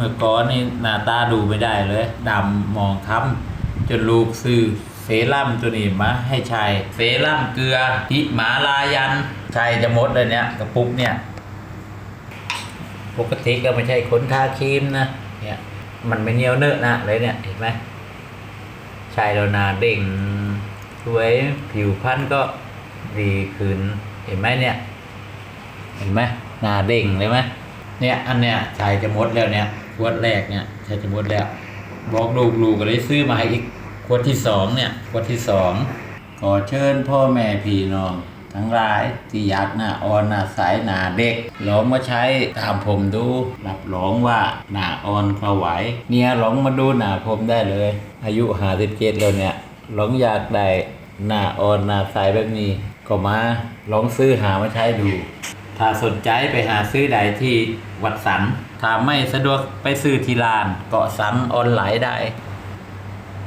มื่อก่อนนี่หน้าตาดูไม่ได้เลยดำมองค้ำจนลูกซื้อเซรั่มตัวนี้มาให้ชายเซรั่มเกลือหิมาลายันชายจะหมดเลยเนี่ยกระปุกเนี่ย ปกติก็ไม่ใช่ขนทาครีมนะเนี่ยมันไม่เหนียวเนอะนะเลยเนี่ยเห็นไหมชายเรานาเด้งสวยผิวพรรณก็ดีขึ้นเห็นไหมเนี่ย เห็นไหมหนาเด้งเลยไหม เนี่ยอันเนี้ยชายจะหมดแล้วเนี่ยขวดแรกเนี่ยชายจะหมดแล้ว บอกลูกลูกก็เลยซื้อมาให้อีกขวดที่สองเนี่ยขวดที่สองขอเชิญพ่อแม่พี่น้อง ทั้งหลายที่อยากหน้าอ่อนหน้าใสหน้าเด็กลองมาใช้ตามผมดูรับรองว่าหน้าอ่อนเขาไหวเนี่ยลองมาดูหน้าผมได้เลย อายุหาสิบเจ็ดแล้วเนี่ยลองอยากได้หน้าอ่อนหน้าใสแบบนี้ ก็มาลองซื้อหามาใช้ดู ถ้าสนใจไปหาซื้อได้ที่วัดสัน ถ้าไม่สะดวกไปซื้อที่ลานเกาะสันออนไลน์ได้